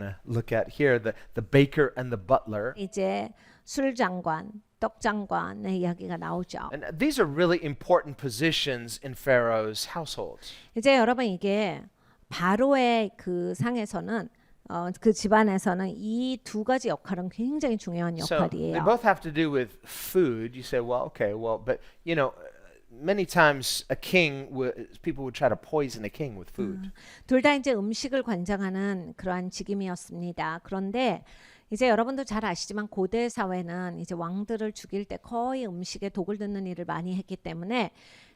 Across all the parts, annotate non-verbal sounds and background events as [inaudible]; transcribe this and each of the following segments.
going to look at here the, the baker and the butler. 이제 술장관, 떡장관의 이야기가 나오죠. And these are really important positions in Pharaoh's household. 이제 여러분 이게 바로의 그 상에서는 어, 그 집안에서는 이 두 가지 역할은 굉장히 중요한 So they 역할이에요. both have to do with food. You say, well, okay, well, but you know, many times a king, would, people would try to poison a king with food. 둘 다 이제 음식을 관장하는 그러한 직임이었습니다. 그런데 이제 여러분도 잘 아시지만 고대 사회는 이제 왕들을 죽일 때 거의 음식에 독을 넣는 일을 많이 했기 때문에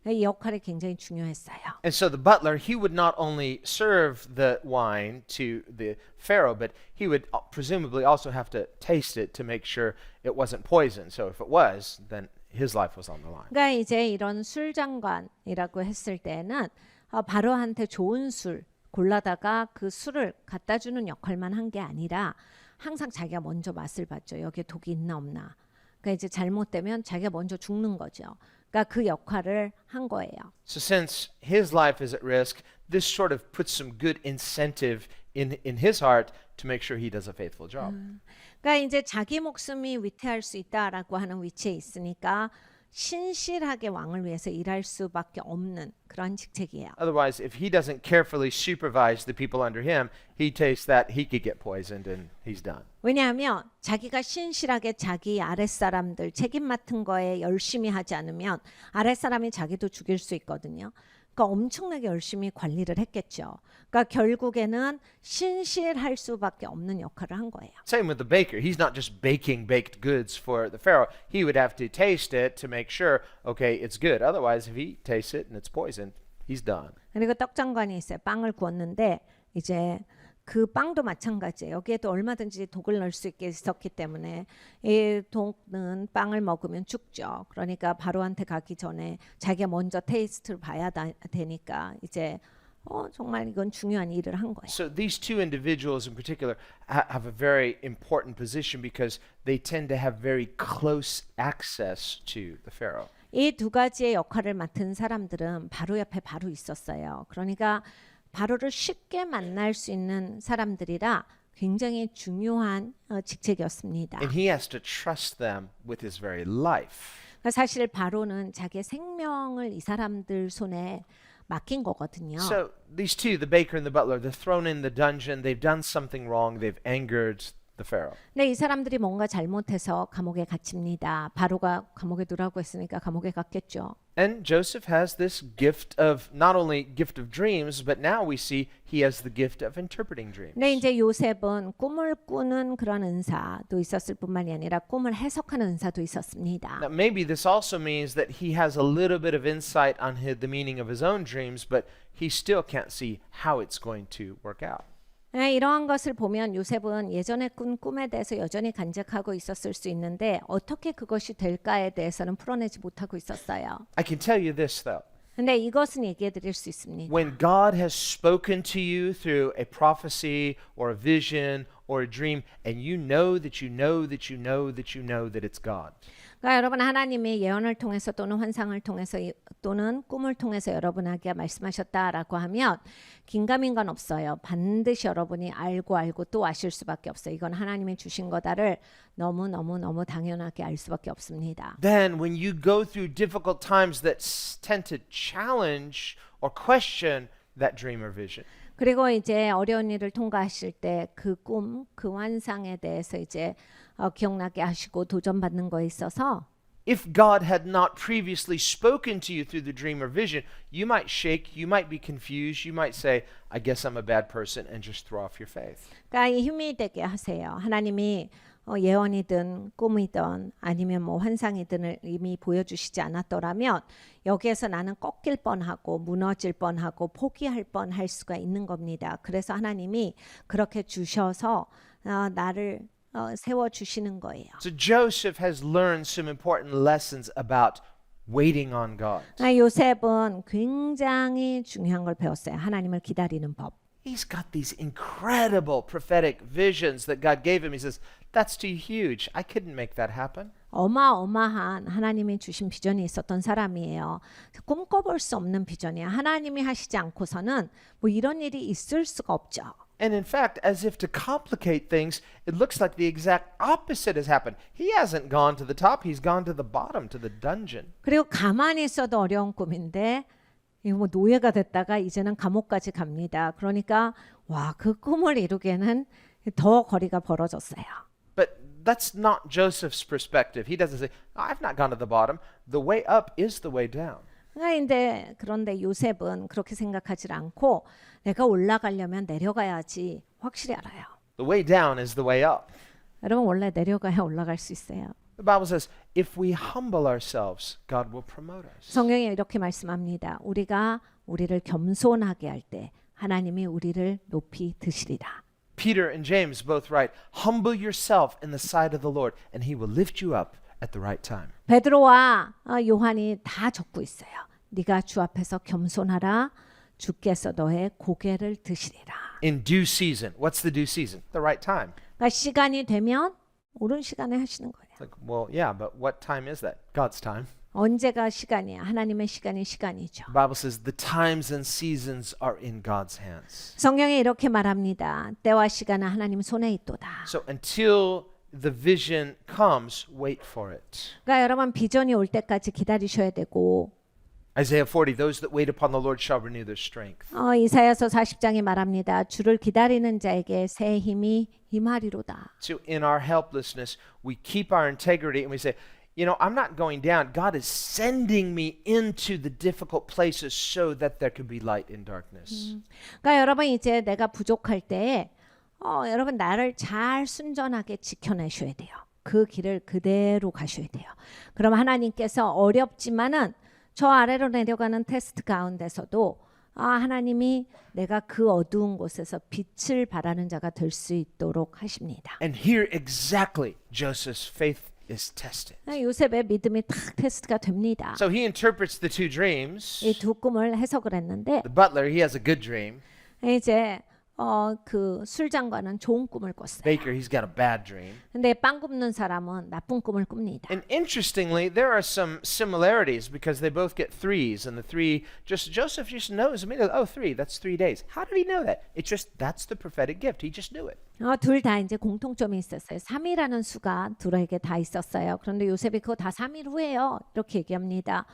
이 역할이 굉장히 중요했어요. And so the butler, he would not only serve the wine to the pharaoh, but he would uh, presumably also have to taste it to make sure it wasn't poison. So if it was, then his life was on the line. 그러니까 이제 이런 술장관이라고 했을 때는 어, 바로한테 좋은 술 골라다가 그 술을 갖다 주는 역할만 한 게 아니라 항상 자기가 먼저 맛을 봤죠. 여기에 독이 있나 없나. 그러니까 이제 잘못되면 자기가 먼저 죽는 거죠. 그러니까 그 역할을 한 거예요. So since his life is at risk, this sort of puts some good incentive in in his heart to make sure he does a faithful job. 그러니까 이제 자기 목숨이 위태할 수 있다라고 하는 위치에 있으니까 신실하게 왕을 위해서 일할 수밖에 없는 그런 직책이에요. Otherwise, if he doesn't carefully supervise the people under him, he tastes that he could get poisoned and he's done. 왜냐하면 자기가 신실하게 자기 아랫사람들 책임 맡은 거에 열심히 하지 않으면 아랫사람이 자기도 죽일 수 있거든요. 그러니까 엄청나게 열심히 관리를 했겠죠. 그러니까 결국에는 신실할 수밖에 없는 역할을 한 거예요. Same with the baker. He's not just baking baked goods for the Pharaoh. He would have to taste it to make sure, okay, it's good. Otherwise, if he tastes it and it's poisoned, he's done. 그리고 떡 장관이 있어요. 빵을 구웠는데 이제 그 빵도 마찬가지예요. 여기에도 얼마든지 독을 넣을 수 있게 있었기 때문에 이 독은 빵을 먹으면 죽죠. 그러니까 바로한테 가기 전에 자기가 먼저 테이스트를 봐야 다, 되니까 이제 어 정말 이건 중요한 일을 한 거예요. So these two individuals in particular ha- have a very important position because they tend to have very close access to the Pharaoh. 이 두 가지의 역할을 맡은 사람들은 바로 옆에 바로 있었어요. 그러니까 바로를 쉽게 만날 수 있는 사람들이라 굉장히 중요한 어, 직책이었습니다. And he has to trust them with his very life. 그러니까 사실 바로는 자기의 생명을 이 사람들 손에 맡긴 거거든요. So these two, the baker and the butler, they're thrown in the dungeon. They've done something wrong. They've angered the Pharaoh. 근데 이 사람들이 뭔가 잘못해서 감옥에 갇힙니다. 바로가 감옥에 두라고 했으니까 감옥에 갔겠죠. And Joseph has this gift of not only gift of dreams, but now we see he has the gift of interpreting dreams. 근데 이제 요셉은 꿈을 꾸는 그런 은사도 있었을 뿐만이 아니라 꿈을 해석하는 은사도 있었습니다. Now, maybe this also means that he has a little bit of insight on his, the meaning of his own dreams, but he still can't see how it's going to work out. 네, 이러한 것을 보면 요셉은 예전에 꾼 꿈에 대해서 여전히 간직하고 있었을 수 있는데 어떻게 그것이 될까에 대해서는 풀어내지 못하고 있었어요. I can tell you this, though. 근데 이것은 얘기해 드릴 수 있습니다. When God has spoken to you through a prophecy or a vision or a dream, and you know that you know that you know that you know that it's God. 그러니까 여러분 하나님이 예언을 통해서 또는 환상을 통해서 이- 또는 꿈을 통해서 여러분에게 말씀하셨다라고 하면 긴가민가는 없어요. 반드시 여러분이 알고 알고 또 아실 수밖에 없어요. 이건 하나님이 주신 거다를 너무 너무 너무 당연하게 알 수밖에 없습니다. Then, when you go through difficult times that tend to challenge or question that dream or vision, 그리고 이제 어려운 일을 통과하실 때 그 꿈, 그 환상에 대해서 이제 어, 기억나게 하시고 도전받는 거에 있어서 if God had not previously spoken to you through the dream or vision, you might shake, you might be confused, you might say, I guess I'm a bad person, and just throw off your faith. 그러니까 이 힘이 되게 하세요. 하나님이 어, 예언이든 꿈이든 아니면 뭐 환상이든 이미 보여주시지 않았더라면 여기에서 나는 꺾일 뻔하고 무너질 뻔하고 포기할 뻔할 수가 있는 겁니다. 그래서 하나님이 그렇게 주셔서 어, 나를 어, 세워 주시는 거예요. So Joseph has learned some important lessons about waiting on God. 아, 요셉은 굉장히 중요한 걸 배웠어요. 하나님을 기다리는 법. He's got these incredible prophetic visions that God gave him. He says, That's too huge. I couldn't make that happen. 어마어마한 하나님이 주신 비전이 있었던 사람이에요. 꿈꿔볼 수 없는 비전이야. 하나님이 하시지 않고서는 뭐 이런 일이 있을 수가 없죠. And in fact, as if to complicate things, it looks like the exact opposite has happened. He hasn't gone to the top, he's gone to the bottom, to the dungeon. 그리고 가만히 있어도 어려운 꿈인데 이거 뭐 노예가 됐다가 이제는 감옥까지 갑니다. 그러니까 와 그 꿈을 이루기에는 더 거리가 벌어졌어요. But that's not Joseph's perspective. He doesn't say, I've not gone to the bottom. The way up is the way down. 그런데 그런데 요셉은 그렇게 생각하지 않고 내가 올라가려면 내려가야지 확실히 알아요. The way down is the way up. 여러분 원래 내려가야 올라갈 수 있어요. The Bible says, if we humble ourselves, God will promote us. 성경에 이렇게 말씀합니다. 우리가 우리를 겸손하게 할 때 하나님이 우리를 높이 드시리라. Peter and James both write, Humble yourself in the sight of the Lord, and he will lift you up at the right time. 베드로와 어, 요한이 다 적고 있어요. 네가 주 앞에서 겸손하라. 주께서 너의 고개를 드시리라. In due season. What's the due season? The right time. 그러니까 시간이 되면 옳은 시간에 하시는 거예요. Like, well, yeah, but what time is that? God's time. 언제가 시간이야? 하나님의 시간이 시간이죠. Bible says the times and seasons are in God's hands. 성경에 이렇게 말합니다. 때와 시간은 하나님 손에 있도다. So until the vision comes, wait for it. 그러니까 여러분 비전이 올 때까지 기다리셔야 되고 Isaiah 40, those that wait upon the Lord shall renew their strength. 어, 이사야서 40장에 말합니다. 주를 기다리는 자에게 새 힘이 임하리로다. So in our helplessness, we keep our integrity and we say, you know, I'm not going down. God is sending me into the difficult places so that there can be light in darkness. 그러니까 여러분 이제 내가 부족할 때에 어, 여러분 나를 잘 순전하게 지켜내셔야 돼요. 그 길을 그대로 가셔야 돼요. 그럼 하나님께서 어렵지만은 저 아래로 내려가는 테스트 가운데서도 아, 하나님이 내가 그 어두운 곳에서 빛을 발하는 자가 될 수 있도록 하십니다. And here exactly Joseph's faith is tested. 아, 요셉의 믿음이 탁 테스트가 됩니다. So he interprets the two dreams. 이 두 꿈을 해석을 했는데 The butler, he has a good dream. 이제 어, 그 술장관은 좋은 꿈을 꿨어요. Baker, he's got a bad dream. 근데 빵 굽는 사람은 나쁜 꿈을 꿉니다. And interestingly, there are some similarities because they both get threes, and the three just Joseph just knows immediately. Oh, three, that's three days. How did he know that? It's just that's the prophetic gift. He just knew it. 어, 둘 다 이제 공통점이 있었어요. 3이라는 수가 둘에게 다 있었어요. 그런데 요셉이 그거 다 3일 후에요. 이렇게 얘기합니다.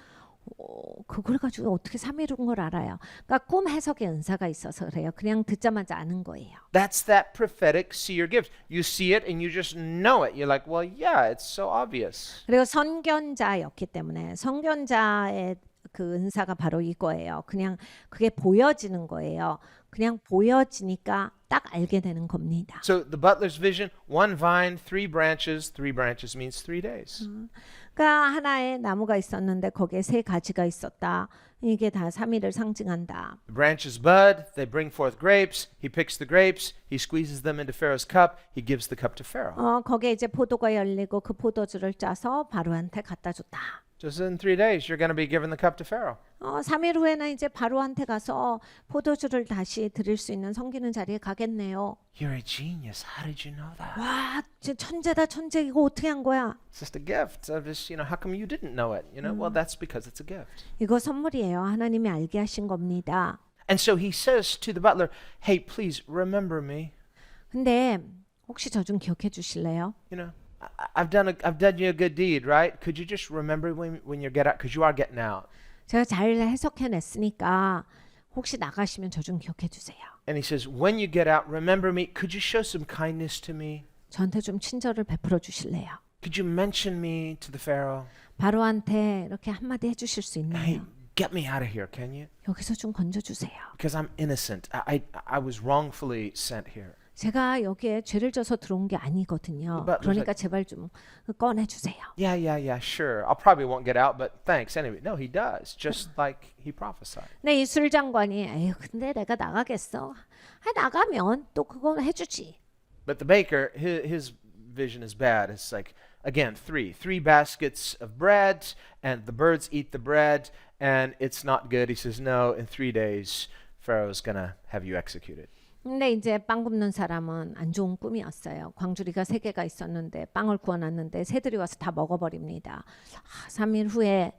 어, 그걸 가지고 어떻게 3일 후인 걸 알아요? 그러니까 꿈 해석의 은사가 있어서 그래요. 그냥 듣자마자 아는 거예요. That's that prophetic seer gift. You see it and you just know it. You're like, well, yeah, it's so obvious. 그리고 선견자였기 때문에 선견자의 그 은사가 바로 이거예요. 그냥 그게 보여지는 거예요. 그냥 보여지니까 딱 알게 되는 겁니다. So the butler's vision: one vine, three branches. Three branches means three days. 그러니까 하나의 나무가 있었는데 거기에 세 가지가 있었다. 이게 다 3일을 상징한다. The branches bud, they bring forth grapes. He picks the grapes, he squeezes them into Pharaoh's cup, he gives the cup to Pharaoh. 어, 거기에 이제 포도가 열리고 그 포도주를 짜서 바로한테 갖다 줬다. Just in three days, you're going to be given the cup to Pharaoh. 어, 3일 후에는 이제 바로한테 가서 포도주를 다시 드릴 수 있는 섬기는 자리에 가겠네요. You're a genius. How did you know that? 와, 진짜 천재다 천재 이거 어떻게 한 거야? It's just a gift. I just, you know, how come you didn't know it? You know, well, that's because it's a gift. 이거 선물이에요. 하나님이 알게 하신 겁니다. And so he says to the butler, "Hey, please remember me. 근데 혹시 저 좀 기억해 주실래요? You know, I've done a, I've done you a good deed, right? Could you just remember when when you get out? Because you are getting out." 제가 잘 해석해냈으니까 혹시 나가시면 저 좀 기억해 주세요. And he says, "When you get out, remember me. Could you show some kindness to me? 저한테 좀 친절을 베풀어 주실래요? Could you mention me to the Pharaoh? 바로한테 이렇게 한마디 해주실 수 Hey, 있나요? get me out of here, can you? 여기서 좀 건져주세요. Because I'm innocent. I, I, I was wrongfully sent here." 제가 여기에 죄를 져서 들어온 게 아니거든요. But- 그러니까 제발 좀 꺼내주세요. Yeah, yeah, yeah, sure. I probably won't get out, but thanks anyway. No, he does, just [laughs] like he prophesied. 근데 이 술장관이 에휴 근데 내가 나가겠어. 아, 나가면 또 그건 해주지. But the baker, his, his vision is bad. It's like, again, three. Three baskets of bread, and the birds eat the bread, and it's not good. He says, No, in three days, Pharaoh's going to have you executed. 근데 이제 빵 굽는 사람은 안 좋은 꿈이었어요. 광주리가 세 개가 있었는데 빵을 구워놨는데 새들이 와서 다 먹어버립니다. 아, 3일 후에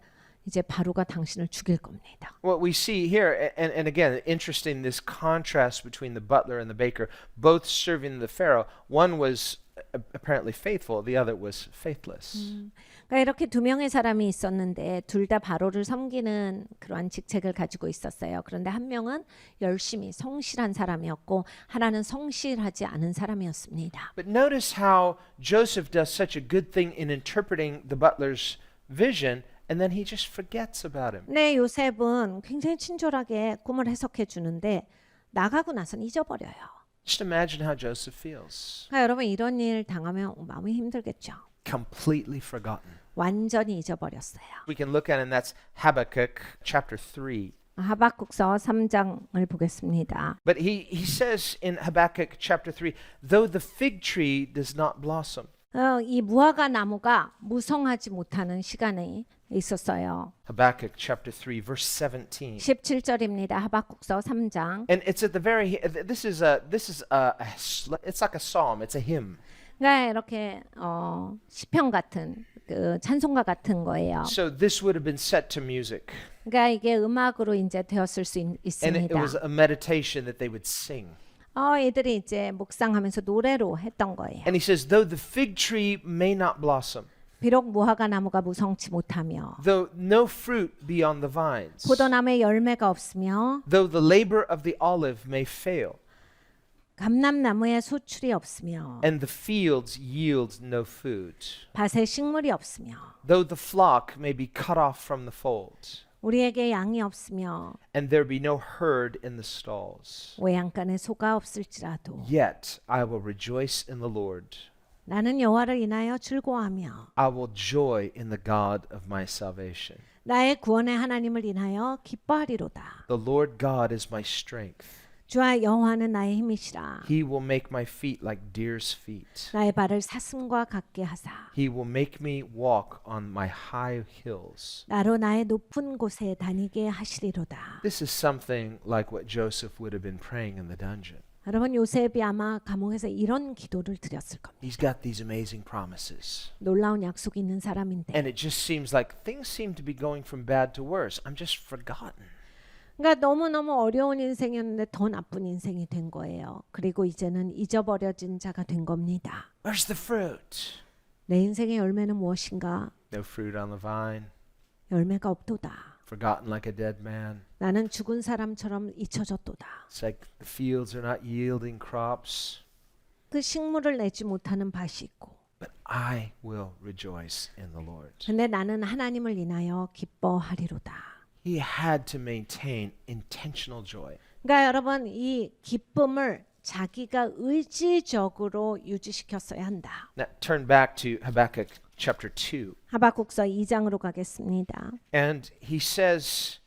이제 바로가 당신을 죽일 겁니다. What we see here, and, and again, interesting this contrast between the butler and the baker, both serving the Pharaoh. One was uh, apparently faithful, the other was faithless. 그러니까 이렇게 두 명의 사람이 있었는데 둘 다 바로를 섬기는 그러한 직책을 가지고 있었어요. 그런데 한 명은 열심히 성실한 사람이었고 하나는 성실하지 않은 사람이었습니다. But notice how Joseph does such a good thing in interpreting the butler's vision, and then he just forgets about him. 네, 요셉은 굉장히 친절하게 꿈을 해석해 주는데 나가고 나선 잊어버려요. Just imagine how Joseph feels. 그러니까 여러분 이런 일 당하면 마음이 힘들겠죠. Completely forgotten. 완전히 잊어버렸어요. We can look at, and that's Habakkuk chapter 3. 하박국서 3장을 보겠습니다. But he, he says in Habakkuk chapter 3 though the fig tree does not blossom, 어, 이 무화과 나무가 무성하지 못하는 시간이 있었어요. Habakkuk chapter 3 verse 17. 17절입니다. 하박국서 3장. And it's at the very this is a this is a, a sl- it's like a psalm, it's a hymn. 그러니까 이렇게 어, 시편 같은 그 찬송가 같은 거예요. So this would have been set to music. 그러니까 이게 음악으로 이제 되었을 수 있, And it, 있습니다. it was a meditation that they would sing. 어, 이들이 이제 묵상하면서 노래로 했던 거예요. And he says though the fig tree may not blossom, 비록 무화과 나무가 무성치 못하며 though no fruit be on the vines, 포도나무에 열매가 없으며 though the labor of the olive may fail, 감람나무에 소출이 없으며 and the fields yield no food. 밭에 식물이 없으며 though the flock may be cut off from the fold, 우리에게 양이 없으며 and there be no herd in the stalls. 외양간에 소가 없을지라도 Yet I will rejoice in the Lord. 나는 여호와를 인하여 즐거워하며 I will joy in the God of my salvation. 나의 구원의 하나님을 인하여 기뻐하리로다. The Lord God is my strength. 주와 여호와는 나의 힘이시라. He will make my feet like deer's feet. 나의 발을 사슴과 같게 하사 He will make me walk on my high hills. 나로 나의 높은 곳에 다니게 하시리로다. This is something like what Joseph would have been praying in the dungeon. 여러분 요셉이 아마 감옥에서 이런 기도를 드렸을 겁니다. He's got these amazing promises. 놀라운 약속이 있는 사람인데. And it just seems like things seem to be going from bad to worse. I'm just forgotten. 그러니까 너무너무 어려운 인생이었는데 더 나쁜 인생이 된 거예요. 그리고 이제는 잊어버려진 자가 된 겁니다. Where's the fruit? 내 인생의 열매는 무엇인가? No fruit on the vine. 열매가 없도다. Forgotten like a dead man. 나는 죽은 사람처럼 잊혀졌도다. It's like the fields are not yielding crops. 그 식물을 내지 못하는 밭이 있고. But I will rejoice in the Lord. 근데 나는 하나님을 인하여 기뻐하리로다. He had to maintain intentional joy. 그러니까 여러분 이 기쁨을 자기가 의지적으로 유지시켰어야 한다. Now turn back to Habakkuk chapter 2. 하박국서 2장으로 가겠습니다. And he says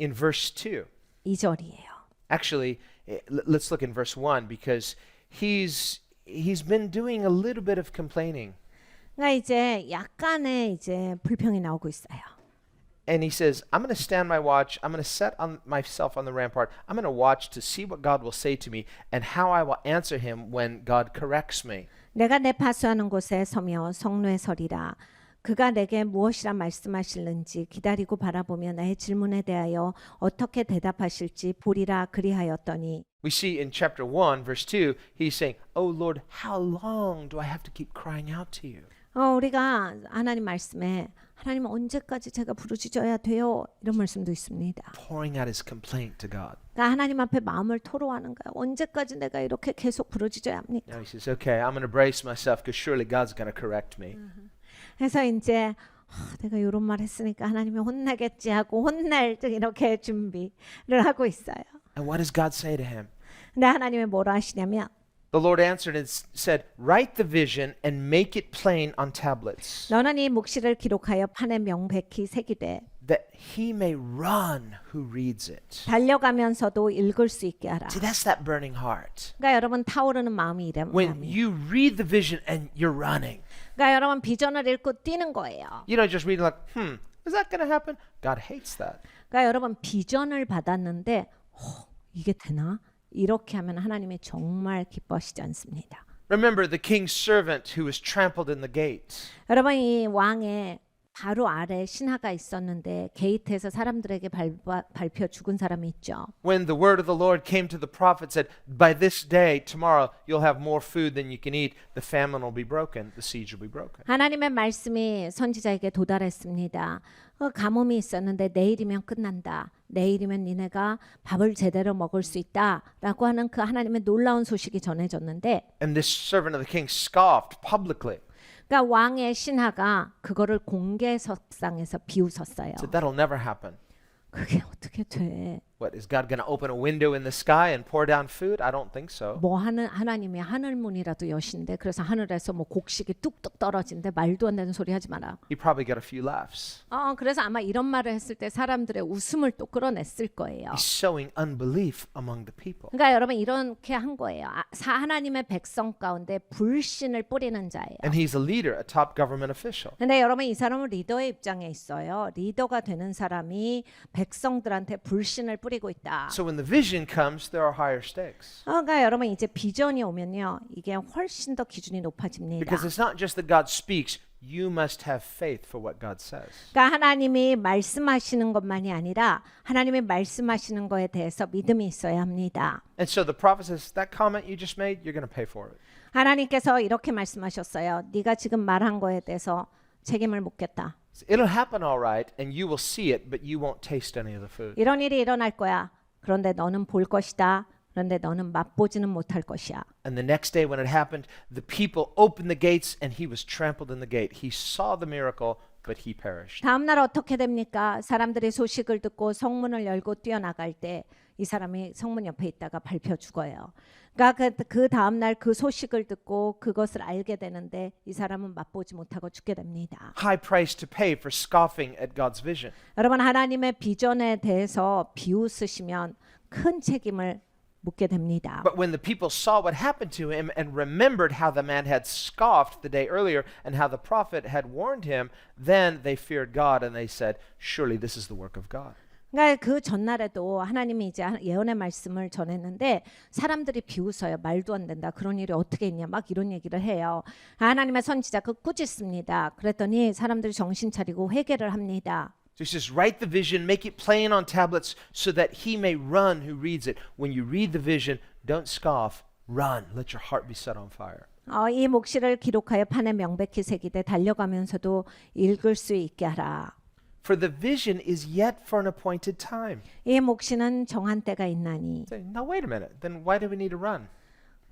in verse 2, 2절이에요. actually, eh, l- let's look in verse 1 because he's he's been doing a little bit of complaining. 그러니까 이제 약간의 이제 불평이 나오고 있어요. And he says, I'm going to stand my watch. I'm going to set on myself on the rampart. I'm going to watch to see what God will say to me and how I will answer him when God corrects me. 내가 내 파수하는 곳에 서며 성로에 서리라. 그가 내게 무엇이라 말씀하실는지 기다리고 바라보며 나의 질문에 대하여 어떻게 대답하실지 보리라 그리하였더니 We see in chapter 1, verse 2, he's saying, Oh Lord, how long do I have to keep crying out to you? 어, 우리가 하나님 말씀에 하나님 언제까지 제가 부르짖어야 돼요? 이런 말씀도 있습니다. Pouring out his complaint to God. 그러니까 하나님 앞에 마음을 토로하는 거예요. 언제까지 내가 이렇게 계속 부르짖어야 합니까? Now he says, Okay, I'm going to brace myself because surely God's going to correct me. 그래서 이제 아, 내가 이런 말 했으니까 하나님이 혼나겠지 하고 혼날 등 이렇게 준비를 하고 있어요. And what does God say to him? 근데 하나님이 뭐라 하시냐면 The Lord answered and said, Write the vision and make it plain on tablets, 너는 이 묵시를 기록하여 판에 명백히 새기되 that he may run who reads it. 달려가면서도 읽을 수 있게 하라. See, that's that burning heart. 그러니까 여러분 타오르는 마음이 이래 When 마음이. you read the vision and you're running, 그러니까 여러분 비전을 읽고 뛰는 거예요. you don't just read like, hmm, is that going to happen? God hates that. 그러니까 여러분 비전을 받았는데 어, 이게 되나? 이렇게 하면 하나님이 정말 기뻐하시지 않습니다. Remember the king's servant who was trampled in the gate. 여러분 이 왕의 바로 아래 신하가 있었는데 게이트에서 사람들에게 밟아, 밟혀 죽은 사람이 있죠. When the word of the Lord came to the prophet, said, By this day, tomorrow, you'll have more food than you can eat, the famine will be broken, the siege will be broken. 하나님의 말씀이 선지자에게 도달했습니다. 어, 가뭄이 있었는데 내일이면 끝난다. 내일이면 니네가 밥을 제대로 먹을 수 있다라고 하는 그 하나님의 놀라운 소식이 전해졌는데 And this servant of the king scoffed publicly. 그러니까 왕의 신하가 그거를 공개 석상에서 비웃었어요. Said, That'll never happen. 그게 어떻게 돼? What, is God going to open a window in the sky and pour down food? I don't think so. 뭐 하는 하나님이 하늘 문이라도 여신데 그래서 하늘에서 뭐 곡식이 뚝뚝 떨어진데 말도 안 되는 소리 하지 마라. He probably got a few laughs. 어 그래서 아마 이런 말을 했을 때 사람들의 웃음을 또 끌어냈을 거예요. He's sowing unbelief among the people. 그러니까 여러분 이렇게 한 거예요. 아, 사 하나님의 백성 가운데 불신을 뿌리는 자예요. And he's a leader, a top government official. 근데 여러분 이 사람은 리더의 입장에 있어요. 리더가 되는 사람이 백성들한테 불신을 뿌리 고 있다. So when the vision comes, there are higher stakes. 어, 그러니까 여러분 이제 비전이 오면요. 이게 훨씬 더 기준이 높아집니다. Because it's not just that God speaks, you must have faith for what God says. 그러니까 하나님이 말씀하시는 것만이 아니라 하나님이 말씀하시는 거에 대해서 믿음이 있어야 합니다. And so the prophet says, That comment you just made, you're going to pay for it. 하나님께서 이렇게 말씀하셨어요. 네가 지금 말한 거에 대해서 책임을 묻겠다. It'll happen all right, and you will see it, but you won't taste any of the food. 이런 일이 일어날 거야. 그런데 너는 볼 것이다. 그런데 너는 맛보지는 못할 것이야. And the next day, when it happened, the people opened the gates, and he was trampled in the gate. He saw the miracle, but he perished. 다음 날 어떻게 됩니까? 사람들이 소식을 듣고 성문을 열고 뛰어나갈 때 이 사람이 성문 옆에 있다가 밟혀 죽어요. 그러니까 그, 그 다음 날 그 소식을 듣고 그것을 알게 되는데 이 사람은 맛보지 못하고 죽게 됩니다. High price to pay for scoffing at God's vision. 여러분 하나님의 비전에 대해서 비웃으시면 큰 책임을 묻게 됩니다. But when the people saw what happened to him and remembered how the man had scoffed the day earlier and how the prophet had warned him, then they feared God and they said, Surely this is the work of God. 그러니까 그 전날에도 하나님이 이제 예언의 말씀을 전했는데 사람들이 비웃어요. 말도 안 된다. 그런 일이 어떻게 있냐. 막 이런 얘기를 해요. 하나님의 선지자 그 꾸짖습니다. 그랬더니 사람들이 정신 차리고 회개를 합니다. So he says, Write the vision, make it plain on tablets so that he may run who reads it. When you read the vision, don't scoff, run. Let your heart be set on fire. 어, 이 묵시를 기록하여 판에 명백히 새기되 달려가면서도 읽을 수 있게 하라. For the vision is yet for an appointed time. 이 묵시는 정한 때가 있나니. Say, now wait a minute. Then why do we need to run?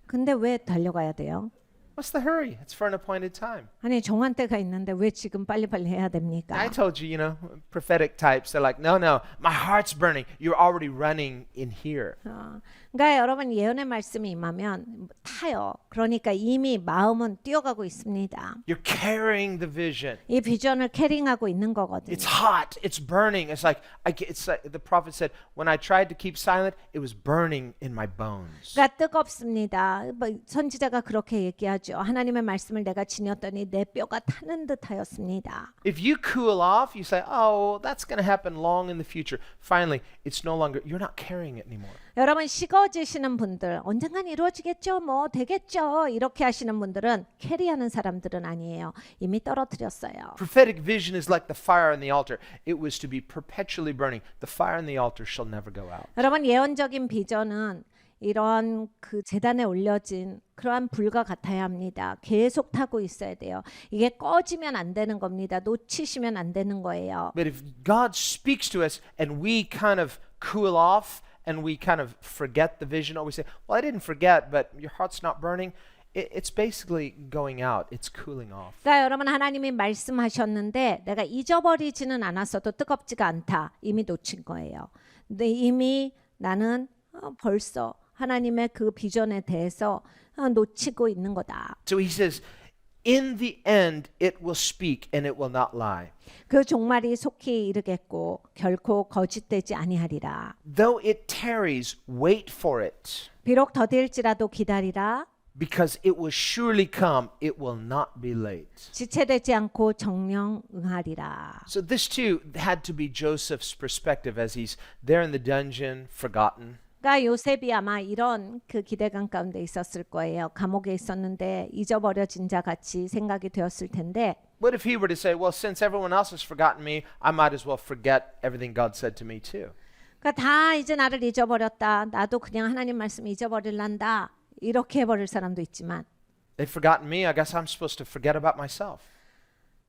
근데 왜 달려가야 돼요? What's the hurry? It's for an appointed time. 아니 정한 때가 있는데 왜 지금 빨리빨리 해야 됩니까? I told you, you know, prophetic types, they're like, no, no, my heart's burning. You're already running in here. 어, 그러니까 여러분 예언의 말씀이 임하면 타요. 그러니까 이미 마음은 뛰어가고 있습니다. You're carrying the vision. 이 비전을 캐링하고 있는 거거든요. It's hot. It's burning. It's like, I, get- it's like the prophet said, when I tried to keep silent, it was burning in my bones. 그러니까 뜨겁습니다. 뭐 선지자가 그렇게 얘기하죠. 하나님의 말씀을 내가 지녔더니 내 뼈가 타는 듯하였습니다. If you cool off, you say, oh, that's going to happen long in the future. Finally, it's no longer, you're not carrying it anymore. 여러분 식어지시는 분들 언젠간 이루어지겠죠 뭐 되겠죠 이렇게 하시는 분들은 캐리하는 사람들은 아니에요 이미 떨어뜨렸어요 Prophetic vision is like the fire on the altar. It was to be perpetually burning. The fire on the altar shall never go out. 여러분 예언적인 비전은 이런 그 재단에 올려진 그러한 불과 같아야 합니다 계속 타고 있어야 돼요 이게 꺼지면 안 되는 겁니다 놓치시면 안 되는 거예요 But if God speaks to us and we kind of cool off and we kind of forget the vision, or we say, well, I didn't forget, but your heart's not burning, it, it's basically going out. It's cooling off. 그러니까 여러분 하나님이 말씀하셨는데 내가 잊어버리지는 않았어도 뜨겁지가 않다. 이미 놓친 거예요. 근데 이미 나는 어, 벌써 하나님의 그 비전에 대해서 어, 놓치고 있는 거다. So he says, in the end, it will speak and it will not lie. 그 종말이 속히 이르겠고 결코 거짓되지 아니하리라. Though it tarries, wait for it, 비록 더딜지라도 기다리라. because it will surely come. It will not be late. 지체되지 않고 정령 응하리라. So this too had to be Joseph's perspective as he's there in the dungeon, forgotten. 그러니까 요셉이 아마 이런 그 기대감 가운데 있었을 거예요. 감옥에 있었는데 잊어버려진 자 같이 생각이 되었을 텐데 What if he were to say, well, since everyone else has forgotten me, I might as well forget everything God said to me too? 그러니까 다 이제 나를 잊어버렸다. 나도 그냥 하나님 말씀 잊어버릴란다. 이렇게 해버릴 사람도 있지만 They've forgotten me. I guess I'm supposed to forget about myself.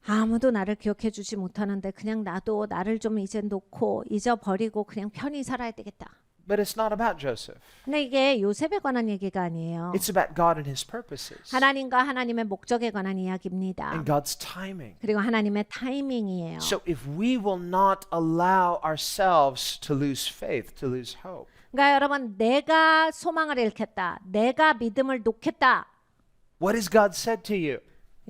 아무도 나를 기억해 주지 못하는데 그냥 나도 나를 좀 이제 놓고 잊어버리고 그냥 편히 살아야 되겠다. But it's not about Joseph. 근데 이게 요셉에 관한 얘기가 아니에요. It's about God and his purposes 하나님과 하나님의 목적에 관한 이야기입니다. and God's timing. 그리고 하나님의 타이밍이에요. So if we will not allow ourselves to lose faith, to lose hope, 그러니까 여러분 내가 소망을 잃겠다. 내가 믿음을 놓겠다. what has God said to you?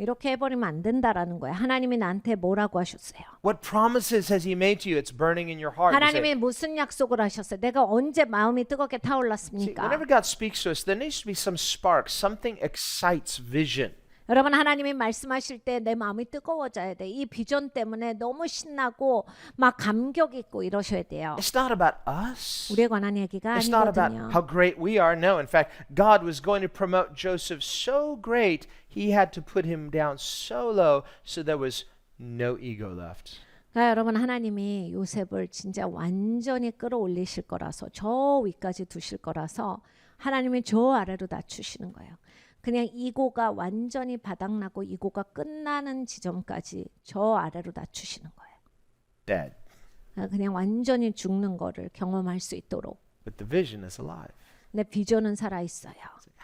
이렇게 해버리면 안 된다라는 거예요. 하나님이 나한테 뭐라고 하셨어요? What promises has he made to you? It's burning in your heart. 하나님이 무슨 약속을 하셨어요? 내가 언제 마음이 뜨겁게 See, 타올랐습니까? whenever God speaks to us, there needs to be some spark. Something excites vision. 여러분 하나님이 말씀하실 때 내 마음이 뜨거워져야 돼. 이 비전 때문에 너무 신나고 막 감격 있고 이러셔야 돼요. It's not about us. 우리에 관한 얘기가 It's not about 아니거든요. how great we are. No, in fact, God was going to promote Joseph so great, he had to put him down so low so there was no ego left. 그러니까 여러분 하나님이 요셉을 진짜 완전히 끌어올리실 거라서 저 위까지 두실 거라서 하나님이 저 아래로 낮추시는 거예요. 그냥 이고가 완전히 바닥나고 이고가 끝나는 지점까지 저 아래로 낮추시는 거예요. Dead. 그러니까 그냥 완전히 죽는 거를 경험할 수 있도록. But the vision is alive. 내 비전은 살아 있어요.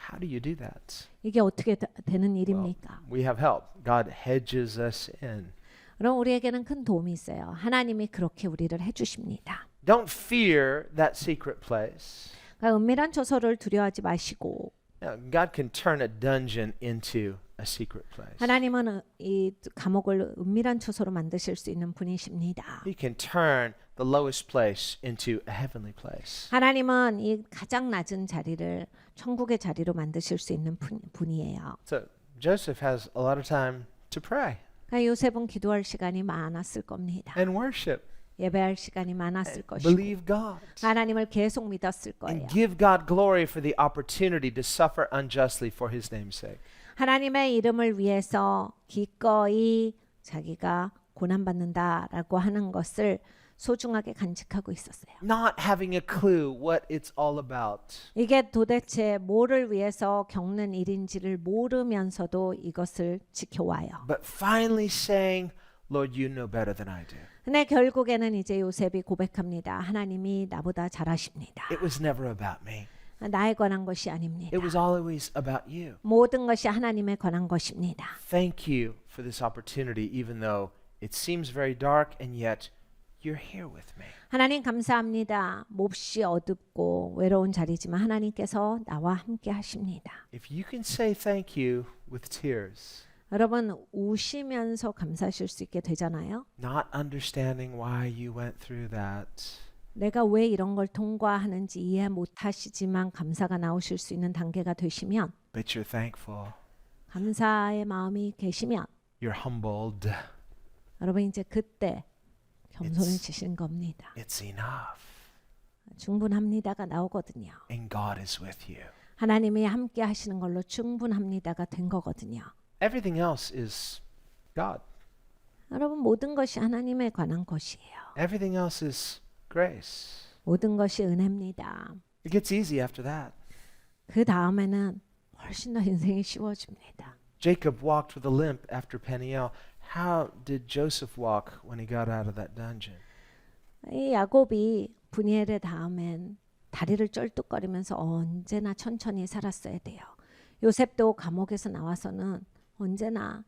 How do you do that? 이게 어떻게 되- 되는 일입니까? We have help. God hedges us in. 그럼 우리에게는 큰 도움이 있어요. 하나님이 그렇게 우리를 해주십니다. Don't fear that secret place. 그러니까 은밀한 처소를 두려워하지 마시고 God can turn a dungeon into a secret place. 하나님은 어- 이 감옥을 은밀한 처소로 만드실 수 있는 분이십니다. He can turn the lowest place into a heavenly place. 하나님은 이 가장 낮은 자리를 천국의 자리로 만드실 수 있는 분, 분이에요. So Joseph has a lot of time to pray 그러니까 요셉은 기도할 시간이 많았을 겁니다. and worship, 예배할 시간이 많았을 것이고 believe God, 하나님을 계속 믿었을 거예요. and give God glory for the opportunity to suffer unjustly for His name's sake. 하나님의 이름을 위해서 기꺼이 자기가 고난받는다라고 하는 것을 소중하게 간직하고 있었어요. Not having a clue what it's all about. 이게 도대체 뭐를 위해서 겪는 일인지를 모르면서도 이것을 지켜와요. But finally saying, Lord, you know better than I do. 근데 결국에는 이제 요셉이 고백합니다. 하나님이 나보다 잘하십니다. It was never about me. 나에 관한 것이 아닙니다. It was always about you. 모든 것이 하나님에 관한 것입니다. Thank you for this opportunity, even though it seems very dark, and yet you're here with me. 하나님 감사합니다. 몹시 어둡고 외로운 자리지만 하나님께서 나와 함께 하십니다. If you can say thank you with tears, 여러분 우시면서 감사하실 수 있게 되잖아요. not understanding why you went through that, 내가 왜 이런 걸 통과하는지 이해 못 하시지만 감사가 나오실 수 있는 단계가 되시면 but you're thankful, 감사의 마음이 계시면 you're humbled, 여러분 이제 그때 겸손을 It's- 지신 겁니다. it's enough. 충분합니다가 나오거든요. And God is with you. 하나님이 함께 하시는 걸로 충분합니다가 된 거거든요. Everything else is God. 여러분 모든 것이 하나님에 관한 것이에요. Everything else is grace. 모든 것이 은혜입니다. It gets easy after that. 그 다음에는 훨씬 더 인생이 쉬워집니다. Jacob walked with a limp after Peniel. How did Joseph walk when he got out of that dungeon? 이 야곱이 분이엘의 다음엔 다리를 쩔뚝거리면서 언제나 천천히 살았어야 돼요. 요셉도 감옥에서 나와서는 언제나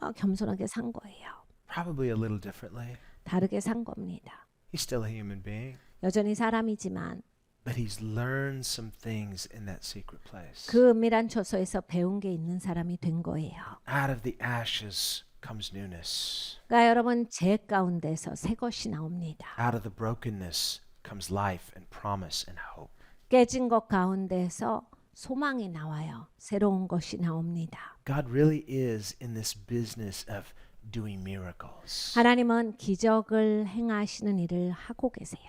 어, 겸손하게 산 거예요. Probably a little differently. 다르게 산 겁니다. He's still a human being, 여전히 사람이지만 but he's learned some things in that secret place. 그 은밀한 처소에서 배운 게 있는 사람이 된 거예요. Out of the ashes comes newness. 그러니까 여러분 제 가운데서 새 것이 나옵니다. Out of the brokenness comes life and promise and hope. 깨진 것 가운데서 소망이 나와요. 새로운 것이 나옵니다. God really is in this business of doing miracles. 하나님은 기적을 행하시는 일을 하고 계세요.